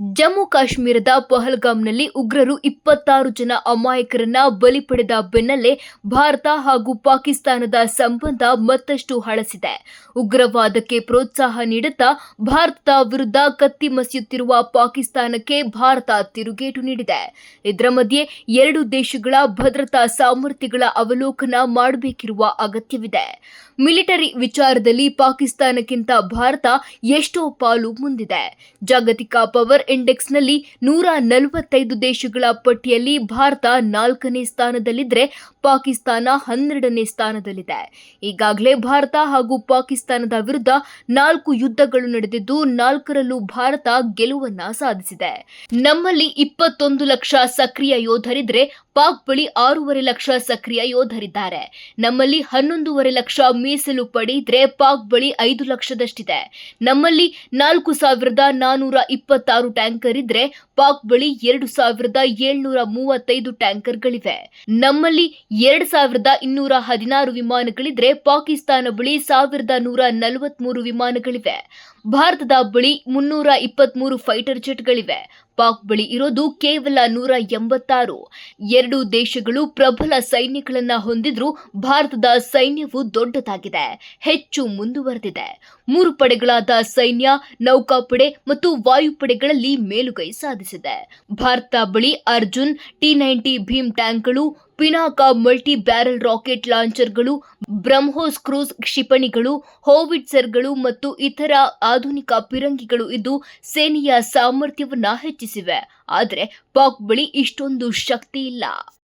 ಜಮ್ಮು ಕಾಶ್ಮೀರದ ಪಹಲ್ಗಾಮ್ನಲ್ಲಿ ಉಗ್ರರು ಇಪ್ಪತ್ತಾರು ಜನ ಅಮಾಯಕರನ್ನ ಬಲಿ ಪಡೆದ ಬೆನ್ನಲ್ಲೇ ಭಾರತ ಹಾಗೂ ಪಾಕಿಸ್ತಾನದ ಸಂಬಂಧ ಮತ್ತಷ್ಟು ಹಳಸಿದೆ. ಉಗ್ರವಾದಕ್ಕೆ ಪ್ರೋತ್ಸಾಹ ನೀಡುತ್ತಾ ಭಾರತದ ವಿರುದ್ಧ ಕತ್ತಿ ಮಸಿಯುತ್ತಿರುವ ಪಾಕಿಸ್ತಾನಕ್ಕೆ ಭಾರತ ತಿರುಗೇಟು ನೀಡಿದೆ. ಇದರ ಮಧ್ಯೆ ಎರಡು ದೇಶಗಳ ಭದ್ರತಾ ಸಾಮರ್ಥ್ಯಗಳ ಅವಲೋಕನ ಮಾಡಬೇಕಿರುವ ಅಗತ್ಯವಿದೆ. ಮಿಲಿಟರಿ ವಿಚಾರದಲ್ಲಿ ಪಾಕಿಸ್ತಾನಕ್ಕಿಂತ ಭಾರತ ಎಷ್ಟೋ ಪಾಲು ಮುಂದಿದೆ. ಜಾಗತಿಕ ಪವರ್ ಇಂಡೆಕ್ಸ್ನಲ್ಲಿ ನೂರ ನಲವತ್ತೈದು ದೇಶಗಳ ಪಟ್ಟಿಯಲ್ಲಿ ಭಾರತ ನಾಲ್ಕನೇ ಸ್ಥಾನದಲ್ಲಿದ್ದರೆ ಪಾಕಿಸ್ತಾನ ಹನ್ನೆರಡನೇ ಸ್ಥಾನದಲ್ಲಿದೆ. ಈಗಾಗಲೇ ಭಾರತ ಹಾಗೂ ಪಾಕಿಸ್ತಾನದ ವಿರುದ್ಧ ನಾಲ್ಕು ಯುದ್ಧಗಳು ನಡೆದಿದ್ದು ನಾಲ್ಕರಲ್ಲೂ ಭಾರತ ಗೆಲುವನ್ನ ಸಾಧಿಸಿದೆ. ನಮ್ಮಲ್ಲಿ ಇಪ್ಪತ್ತೊಂದು ಲಕ್ಷ ಸಕ್ರಿಯ ಯೋಧರಿದ್ರೆ ಪಾಕ್ ಬಳಿ ಆರೂವರೆ ಲಕ್ಷ ಸಕ್ರಿಯ ಯೋಧರಿದ್ದಾರೆ. ನಮ್ಮಲ್ಲಿ ಹನ್ನೊಂದೂವರೆ ಲಕ್ಷ ಮೀಸಲು ಪಡೆ ಪಾಕ್ ಬಳಿ ಐದು ಲಕ್ಷದಷ್ಟಿದೆ. ನಮ್ಮಲ್ಲಿ ನಾಲ್ಕು ಸಾವಿರದ ನಾನೂರ ಇಪ್ಪತ್ತಾರು ಟ್ಯಾಂಕರ್ ಇದ್ರೆ ಪಾಕ್ ಬಳಿ ಎರಡು ಸಾವಿರದ ಏಳ್ನೂರ ಮೂವತ್ತೈದು ಟ್ಯಾಂಕರ್ಗಳಿವೆ. ನಮ್ಮಲ್ಲಿ ಎರಡು ಸಾವಿರದ ಇನ್ನೂರ ಹದಿನಾರು ವಿಮಾನಗಳಿದ್ರೆ ಪಾಕಿಸ್ತಾನ ಬಳಿ ಸಾವಿರದ ನೂರ ನಲವತ್ಮೂರು ವಿಮಾನಗಳಿವೆ. ಭಾರತದ ಬಳಿ ಮುನ್ನೂರ ಇಪ್ಪತ್ಮೂರು ಫೈಟರ್ ಜೆಟ್ಗಳಿವೆ. ಪಾಕ್ ಬಳಿ ಇರೋದು ಕೇವಲ ನೂರ ಎಂಬತ್ತಾರು. ಎರಡು ದೇಶಗಳು ಪ್ರಬಲ ಸೈನ್ಯಗಳನ್ನು ಹೊಂದಿದ್ರೂ ಭಾರತದ ಸೈನ್ಯವು ದೊಡ್ಡದಾಗಿದೆ, ಹೆಚ್ಚು ಮುಂದುವರೆದಿದೆ. ಮೂರು ಪಡೆಗಳಾದ ಸೈನ್ಯ, ನೌಕಾಪಡೆ ಮತ್ತು ವಾಯುಪಡೆಗಳಲ್ಲಿ ಮೇಲುಗೈ ಸಾಧಿಸಿದೆ. ಭಾರತ ಬಳಿ ಅರ್ಜುನ್, ಟಿ ನೈಂಟಿ ಭೀಮ್ ಟ್ಯಾಂಕ್ಗಳು ಪಿನಾಕ ಮಲ್ಟಿ ಬ್ಯಾರಲ್ ರಾಕೆಟ್ ಲಾಂಚರ್ಗಳು, ಬ್ರಹ್ಮೋಸ್ ಕ್ರೂಸ್ ಕ್ಷಿಪಣಿಗಳು, ಹೋವಿಟ್ಸರ್ಗಳು ಮತ್ತು ಇತರ ಆಧುನಿಕ ಪಿರಂಗಿಗಳು ಇದ್ದು ಸೇನೆಯ ಸಾಮರ್ಥ್ಯವನ್ನು ಹೆಚ್ಚಿಸಿವೆ. ಆದರೆ ಪಾಕ್ ಬಳಿ ಇಷ್ಟೊಂದು ಶಕ್ತಿ ಇಲ್ಲ.